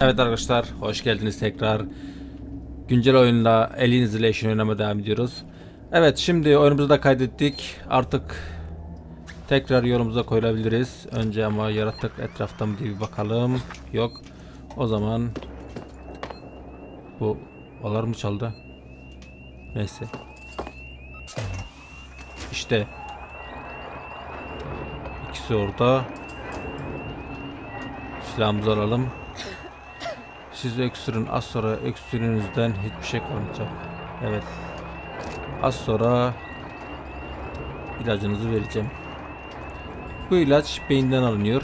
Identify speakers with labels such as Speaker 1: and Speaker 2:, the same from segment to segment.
Speaker 1: Evet arkadaşlar hoş geldiniz tekrar. Güncel oyunda Alien Isolation oynamaya devam ediyoruz. Evet şimdi oyunumuzu da kaydettik. Artık tekrar yolumuza koyulabiliriz. Önce ama yaratık etrafta mı diye bir bakalım. Yok. O zaman bu alarm çaldı? Neyse. İşte ikisi orada. Silahımızı alalım. Siz öksürün. Az sonra öksürüğünüzden hiçbir şey kalmayacak. Evet. Az sonra ilacınızı vereceğim. Bu ilaç beyinden alınıyor.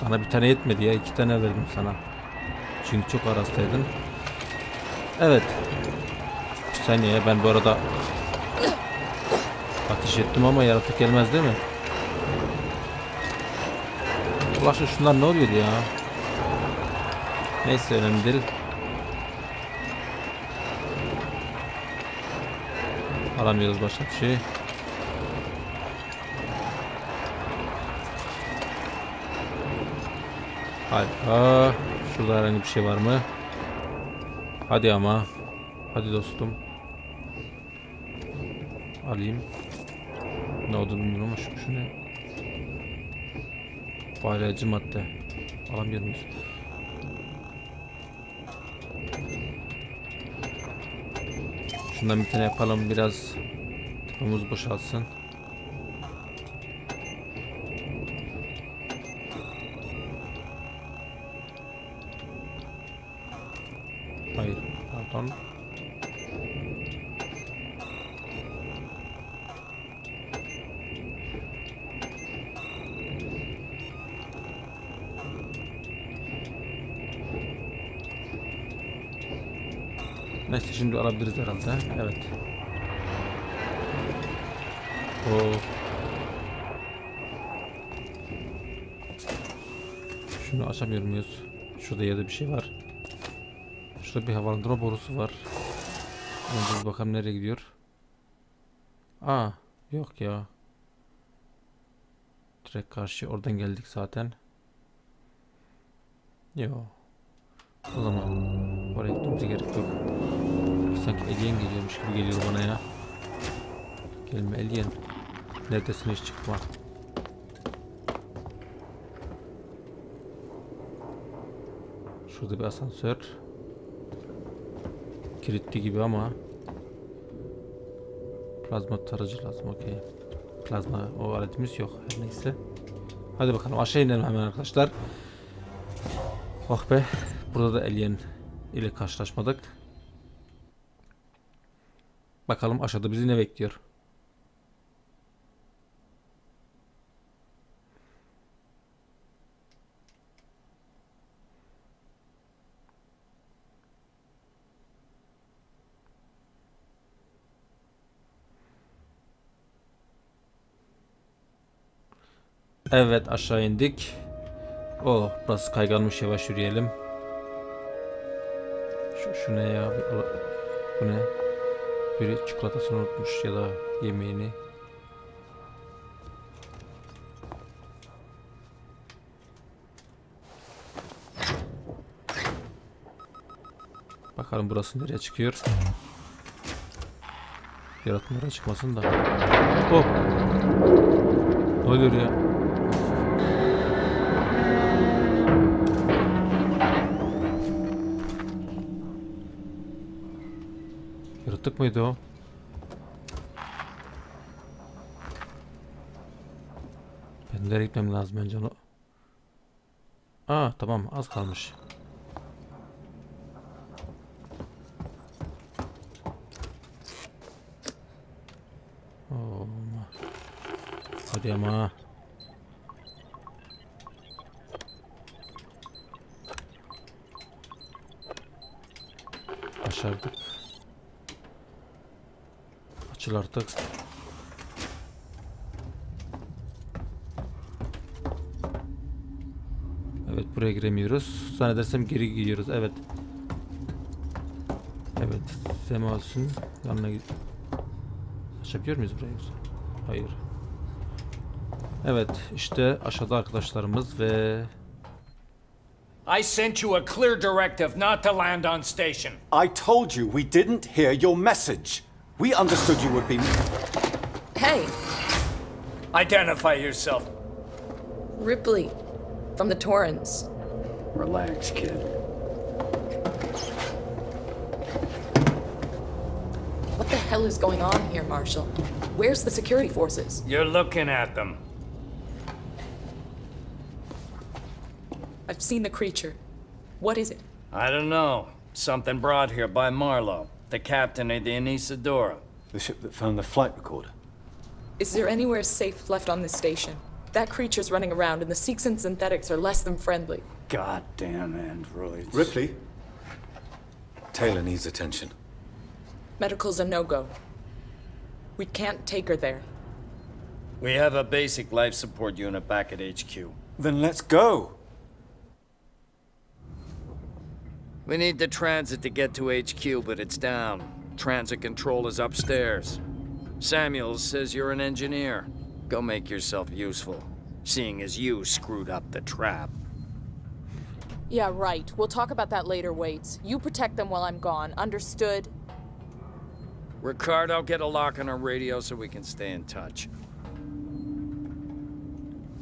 Speaker 1: Sana bir tane yetmedi ya. iki tane verdim sana. Çünkü çok arastaydın. Evet. Bir saniye ben bu arada ateş ettim ama yaratık gelmez değil mi? Ulaşın şunlar ne oluyor ya? Neyse önemli değil. Alamıyoruz başka bir şey. Harika. Şurada herhangi bir şey var mı? Hadi ama. Hadi dostum. Alayım. Ne olduğunu bilmiyorum ama şu, şu ne? Bağlayıcı madde. Alamıyor muyuz? Şundan bir tane yapalım biraz tıpımız boşalsın. Hayır, pardon. Neyse şimdi alabiliriz herhalde. Evet. O. Şunu açamıyor muyuz? Şurada yerde bir şey var. Şurada bir havalandırma borusu var. Önce bakalım nereye gidiyor. Aa, yok ya. Direkt karşı oradan geldik zaten. Yok. O zaman oraya gitmemize gerek yok. Sanki alien geliyormuş gibi geliyor bana ya. Gelme alien. Neredesin hiç çıkma. Şurada bir asansör. Kilitli gibi ama. Plazma tarayıcı lazım okey. Plazma o aletimiz yok her neyse. Hadi bakalım aşağı inelim hemen arkadaşlar. Oh be. Burada da alien ile karşılaşmadık. Bakalım aşağıda bizi ne bekliyor. Evet aşağı indik. Oh burası kayganmış yavaş yürüyelim. Şu, şu ne ya? Bu ne? Biri çikolatasını unutmuş ya da yemeğini. Bakalım burası nereye çıkıyor. Yaratımlara çıkmasın da. Oh! Ne oluyor ya? Yaratık mıydı o? Ben nereye gitmem lazım önce onu. Aa tamam az kalmış. Oo. Hadi ama. Başardık. Açıl artık. Evet buraya giremiyoruz. Zannedersem geri gidiyoruz. Evet. Evet. Semalsın. Yanına git. Açabiliyor muyuz burayı? Hayır. Evet işte aşağıda arkadaşlarımız ve
Speaker 2: I sent you a clear directive not to land on station.
Speaker 3: I told you we didn't hear your message. We understood you would be.
Speaker 4: Hey,
Speaker 2: Identify yourself.
Speaker 4: Ripley, from the Torrens.
Speaker 2: Relax, kid.
Speaker 4: What the hell is going on here, Marshal? Where's the security forces?
Speaker 2: You're looking at them.
Speaker 4: I've seen the creature. What is it?
Speaker 2: I don't know. Something brought here by Marlowe, the captain of the Anisadora.
Speaker 3: The ship that found the flight recorder.
Speaker 4: Is there anywhere safe left on this station? That creature's running around, and the Seeks and synthetics are less than friendly.
Speaker 2: Goddamn androids.
Speaker 3: Ripley. Taylor needs attention.
Speaker 4: Medical's a no-go. We can't take her there.
Speaker 2: We have a basic life support unit back at HQ.
Speaker 3: Then let's go.
Speaker 2: We need the transit to get to HQ, but it's down. Transit control is upstairs. Samuels says you're an engineer. Go make yourself useful, seeing as you screwed up the trap.
Speaker 5: Yeah, right. We'll talk about that later, Waits. You protect them while I'm gone. Understood?
Speaker 2: Ricardo, get a lock on our radio so we can stay in touch.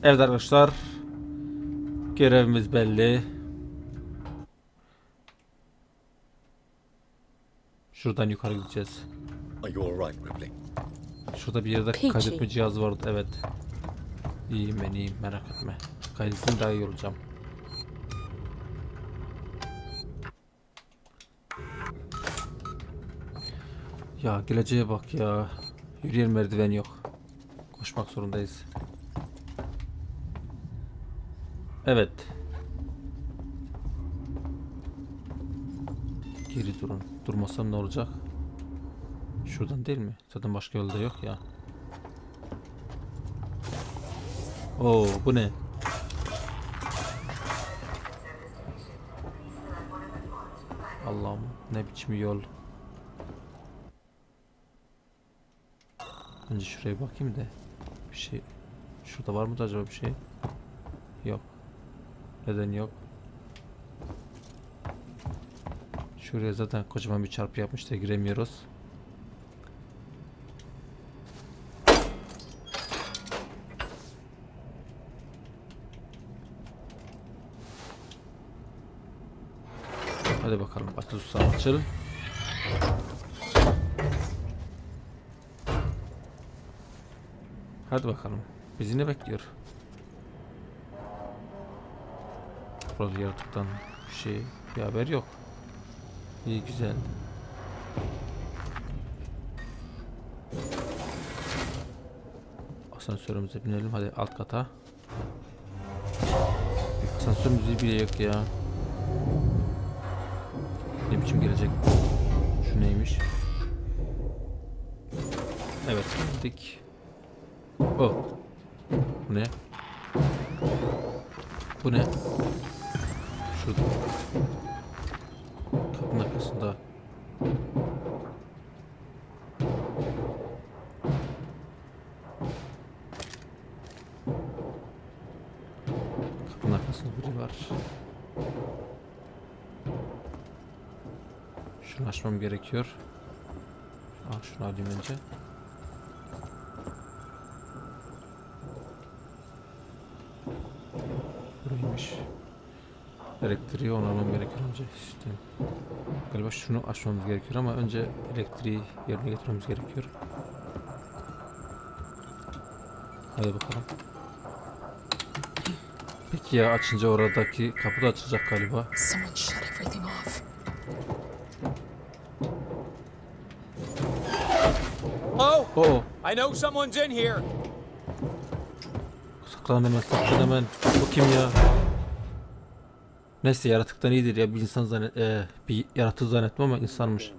Speaker 1: evet arkadaşlar görevimiz belli. Şuradan yukarı gideceğiz.
Speaker 3: Are you all right, Ripley?
Speaker 1: Şurada bir yerde kaydetme cihazı vardı evet. İyiyim ben iyiyim merak etme. Kaydetsin daha iyi olacağım. Ya geleceğe bak ya. Yürüyen merdiven yok. Koşmak zorundayız. Evet. Geri durun. Durmasam ne olacak? Şuradan değil mi? Zaten başka yolda yok ya. Oo bu ne? Allah'ım ne biçim yol. Önce şuraya bakayım da bir şey şurada var mı acaba bir şey? Yok. Neden yok? Şuraya zaten kocaman bir çarpı yapmış da giremiyoruz. Hadi bakalım açıl susam açıl. Hadi bakalım. Bizi ne bekliyor? Burada yaratıktan bir şey, bir haber yok. İyi güzel. Asansörümüze binelim hadi alt kata. Asansör müziği bile yok ya. Ne biçim gelecek? Şu neymiş? Evet geldik. Oh. Bu ne? Bu ne? Şurada. Arkasında. Kapının arkasında biri var. Şunu açmam gerekiyor. Aa, şunu alayım önce. Buraymış. Elektriği onarmam gerekiyor önce. Sistem. Galiba şunu açmamız gerekiyor ama önce elektriği yerine getirmemiz gerekiyor. Hadi bakalım. Peki ya açınca oradaki kapı da açılacak galiba.
Speaker 4: Off.
Speaker 6: Oh,
Speaker 1: Oo,
Speaker 6: I know someone's in here.
Speaker 1: saklan hemen saklan hemen. Bu kim ya? Neyse yaratıktan iyidir ya bir insan zannet e, bir yaratık zannettim ama insanmış.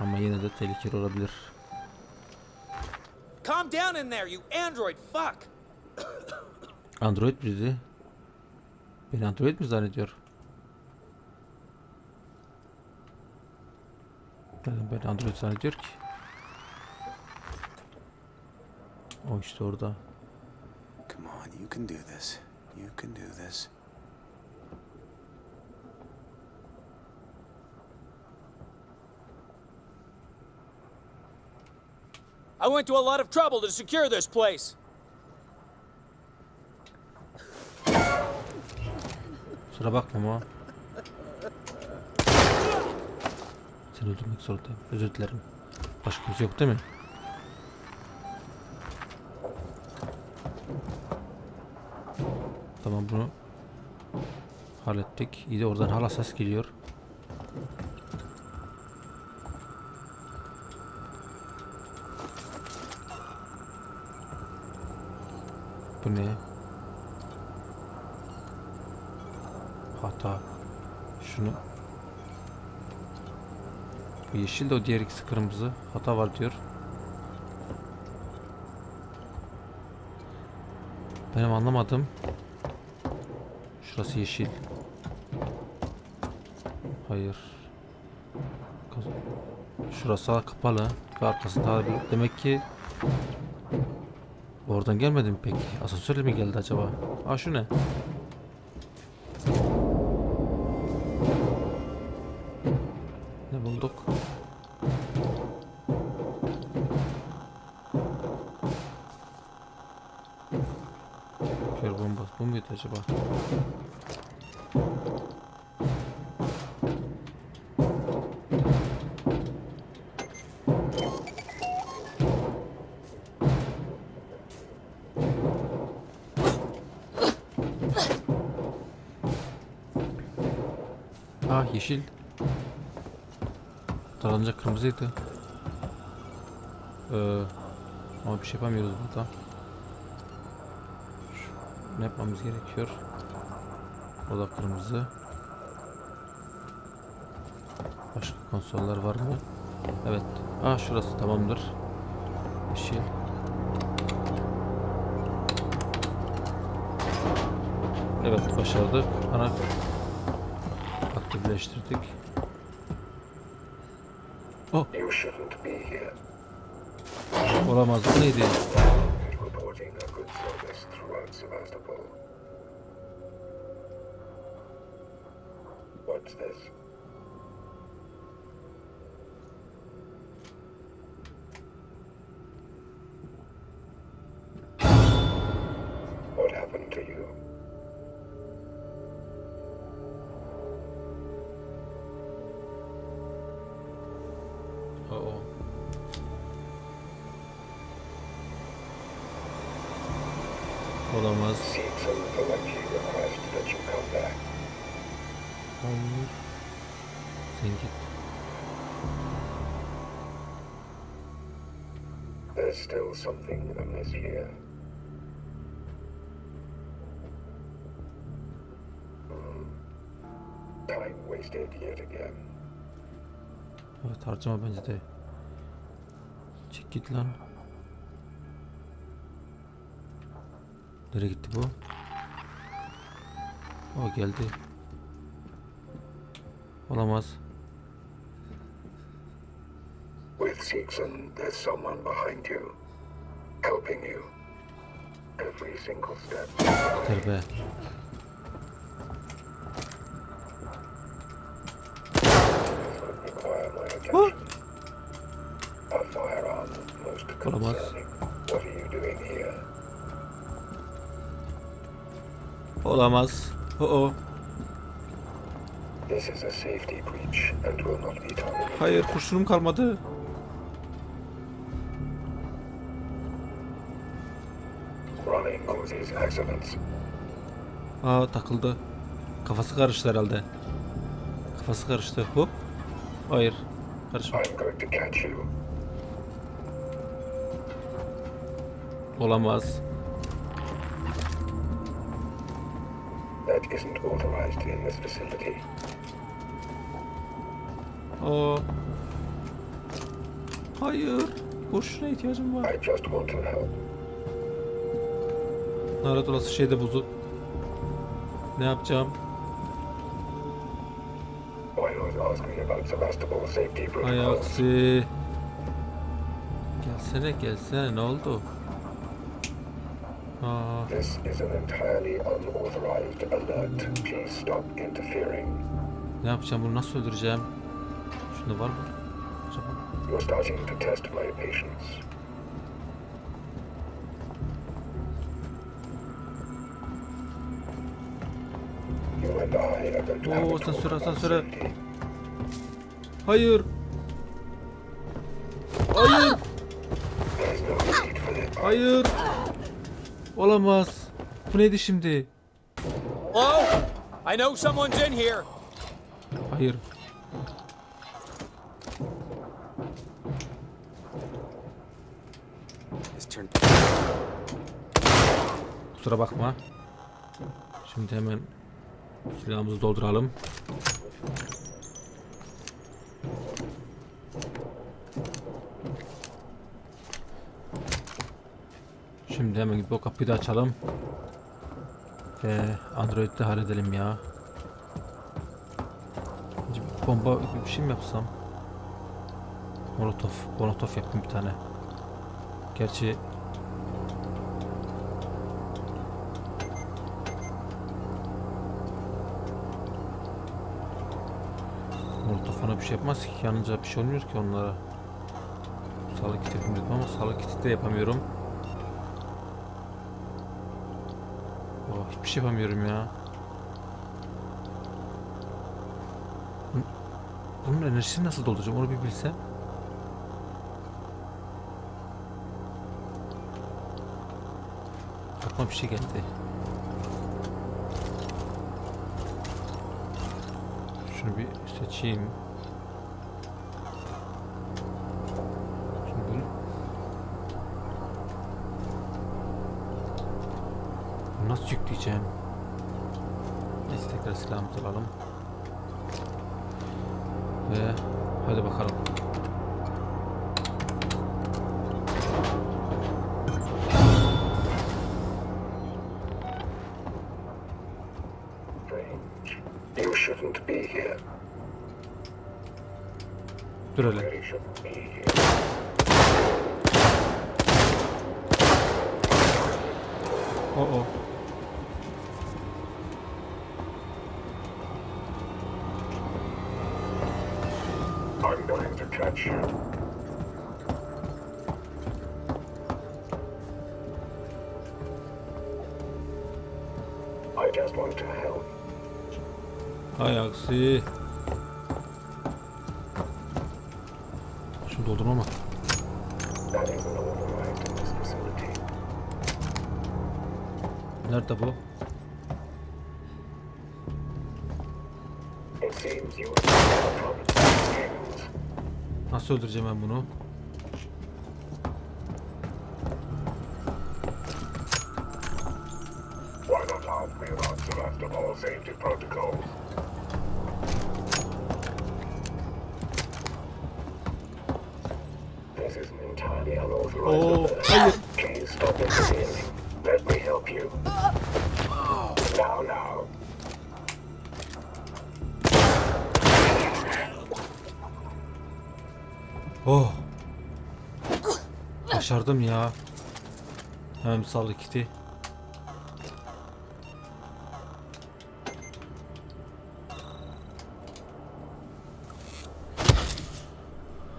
Speaker 1: Ama yine de tehlikeli olabilir.
Speaker 6: Calm down in there, you android fuck.
Speaker 1: Android biriydi. Beni Android mi zannediyor? Neden beni Android zannediyor ki? O işte orada.
Speaker 7: You can do this. You can do this.
Speaker 6: I went to a lot of trouble to secure this place.
Speaker 1: Kusura bakma ama. Seni öldürmek zorundayım. Özür dilerim. Başka kimse yok değil mi? Tamam bunu hallettik. İyi de oradan hala ses geliyor. Bu ne? Hata. Şunu. Bu yeşil de o diğer ikisi kırmızı. Hata var diyor. Benim anlamadım. Şurası yeşil. Hayır. Şurası kapalı. Ve arkası daha büyük. Demek ki Oradan gelmedi mi peki? Asansörle mi geldi acaba? Aa şu? Ne Ah yeşil. Taranca kırmızıydı. Ee, ama bir şey yapamıyoruz burada. Şu- Ne yapmamız gerekiyor? O da kırmızı. Başka konsollar var mı? Evet. Ah şurası tamamdır. Yeşil. Evet başardık. Ana aktifleştirdik. Oh.
Speaker 8: You shouldn't be here.
Speaker 1: Olamaz. Bu neydi?
Speaker 8: What's this? There's still something amiss here. Hmm. Time wasted yet again.
Speaker 1: Evet harcama bence de. Çek git lan. Nereye gitti bu? O geldi. Olamaz.
Speaker 8: Seegson, there's someone behind you, helping you. Every single step.
Speaker 1: Yeter be.
Speaker 8: require my attention. A firearm, most
Speaker 1: Olamaz.
Speaker 8: concerning. What are you doing here?
Speaker 1: Olamaz. Oo.
Speaker 8: This is a safety breach and will not be tolerated.
Speaker 1: Hayır kurşunum kalmadı. Aa takıldı. Kafası karıştı herhalde. Kafası karıştı. Hop. Hayır. Karışma. Olamaz.
Speaker 8: That isn't authorized in this facility.
Speaker 1: Aa. Hayır. Kurşuna ihtiyacım var.
Speaker 8: I just want to help. Ask me about Sevastopol safety
Speaker 1: Ay
Speaker 8: protocols?
Speaker 1: aksi. Gelsene gelsene ne oldu? Aa,
Speaker 8: This is an entirely unauthorized alert. Please stop interfering.
Speaker 1: ne yapacağım bunu nasıl öldüreceğim? Şunda var mı? Acaba?
Speaker 8: You're starting to test my patience.
Speaker 1: Oo asansöre.
Speaker 8: safety.
Speaker 1: Hayır. Hayır. Hayır. Olamaz. Bu neydi şimdi?
Speaker 6: Hello? I know someone's in here.
Speaker 1: Hayır. Kusura bakma. Şimdi hemen silahımızı dolduralım. Şimdi hemen gidip o kapıyı da açalım. Ve Android'de halledelim ya. Bomba gibi bir şey mi yapsam? Molotov. Molotov yaptım bir tane. Gerçi Molotov ona bir şey yapmaz ki yanınca bir şey olmuyor ki onlara. Sağlık kiti yapayım dedim ama sağlık kiti de yapamıyorum. Oh, hiçbir şey yapamıyorum ya. Bun- Bunun enerjisini nasıl dolduracağım onu bir bilsem. Aklıma bir şey geldi. Şunu bir seçeyim. Şimdi bunu... Yükleyeceğim? Neyse tekrar silahımızı alalım. Ve hadi bakalım. Dur hele. Oh oh.
Speaker 8: I'm going to catch you. I just want to help.
Speaker 1: Hay aksi. Şunu doldurma ama.
Speaker 8: That is an override in this.
Speaker 1: Nerede bu? Nasıl öldüreceğim ben bunu?
Speaker 8: Why
Speaker 1: Başardım ya. Hemen bir sağlık.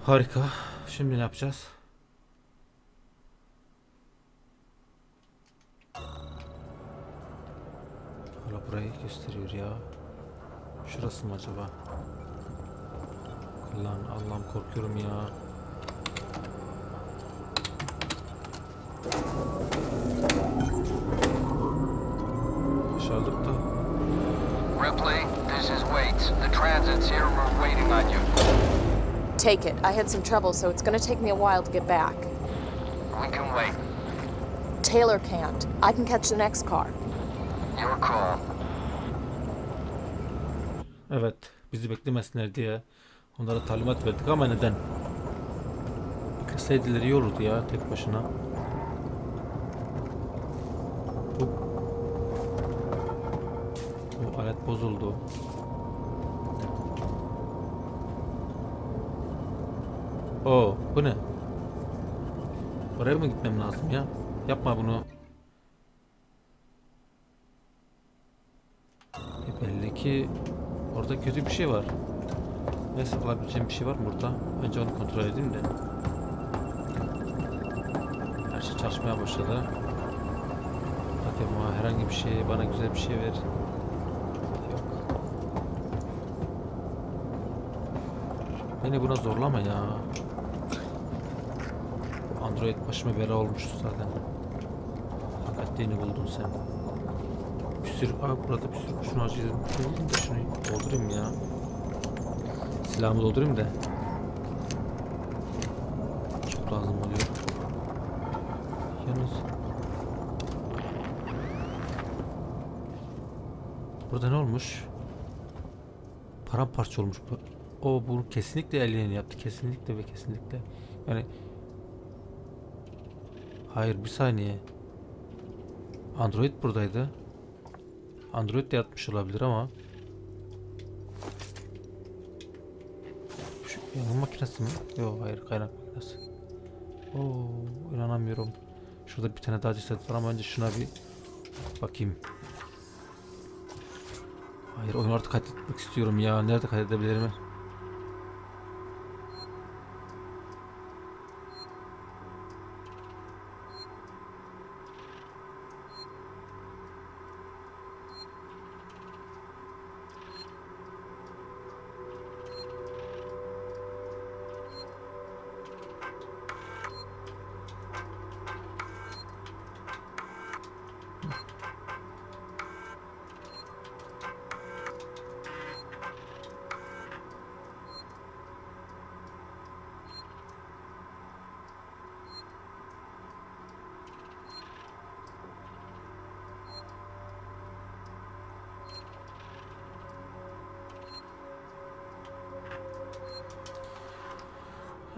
Speaker 1: Harika. Şimdi ne yapacağız? Hala burayı gösteriyor ya. Şurası mı acaba? Lan Allah'ım korkuyorum ya. Başardık da.
Speaker 9: Ripley, this is Waits. The transit's here. We're waiting on you.
Speaker 5: Take it. I had some trouble, so it's gonna take me a while to get back.
Speaker 9: We can wait.
Speaker 5: Taylor can't. I can catch the next car.
Speaker 9: Your call.
Speaker 1: Evet, bizi beklemesinler diye onlara talimat verdik ama neden? Bekleseydiler iyi olurdu ya tek başına. Palet bozuldu. Oo bu ne? Oraya mı gitmem lazım ya? Yapma bunu. E belli ki orada kötü bir şey var. Ne saklayabileceğim bir şey var mı burada? Önce onu kontrol edeyim de. Her şey çalışmaya başladı. Hadi ama herhangi bir şey bana güzel bir şey ver. Beni buna zorlama ya. Android başıma bela olmuştu zaten. Hakikatliğini buldun sen. Bir sürü, aa burada bir sürü şunu harcayalım. Doldurayım da şunu doldurayım ya. Silahımı doldurayım da. Çok lazım oluyor. Yalnız. Burada ne olmuş? Paramparça olmuş bu. O bunu kesinlikle alien yaptı. Kesinlikle ve kesinlikle. Yani Hayır bir saniye. Android buradaydı. Android de yaratmış olabilir ama Şu yanım makinesi mi? Yok hayır kaynak makinesi. Oo inanamıyorum. Şurada bir tane daha ceset var ama önce şuna bir bakayım. Hayır oyunu artık kaydetmek istiyorum ya. Nerede kaydedebilirim?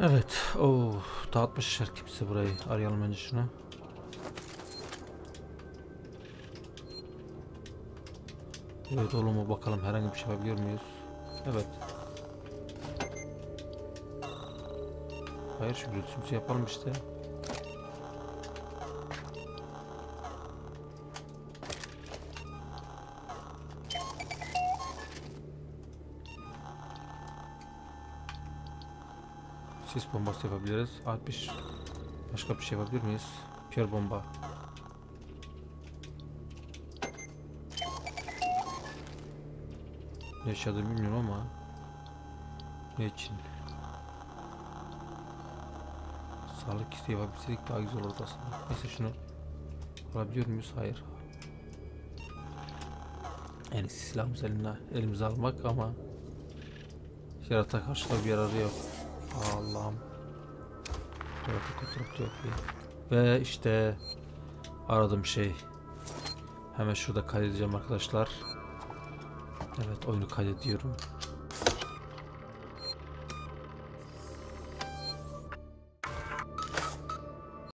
Speaker 1: Evet. Oo, dağıtmışlar kimse burayı. Arayalım önce şunu. Evet oğlum bakalım herhangi bir şey yapabiliyor muyuz? Evet. Hayır şu gürültümüzü yapalım işte. Sis bombası yapabiliriz. 60. Başka bir şey yapabilir miyiz? Kör bomba. Ne yaşadığını bilmiyorum ama ne için? Sağlık isteği yapabilseydik daha güzel olurdu aslında. Neyse şunu alabiliyor muyuz? Hayır. İyisi silahımızı eline, elimize almak ama yarata karşı bir yararı yok. Allah'ım. Ve işte aradığım şey. Hemen şurada kaydedeceğim arkadaşlar. Evet oyunu kaydediyorum.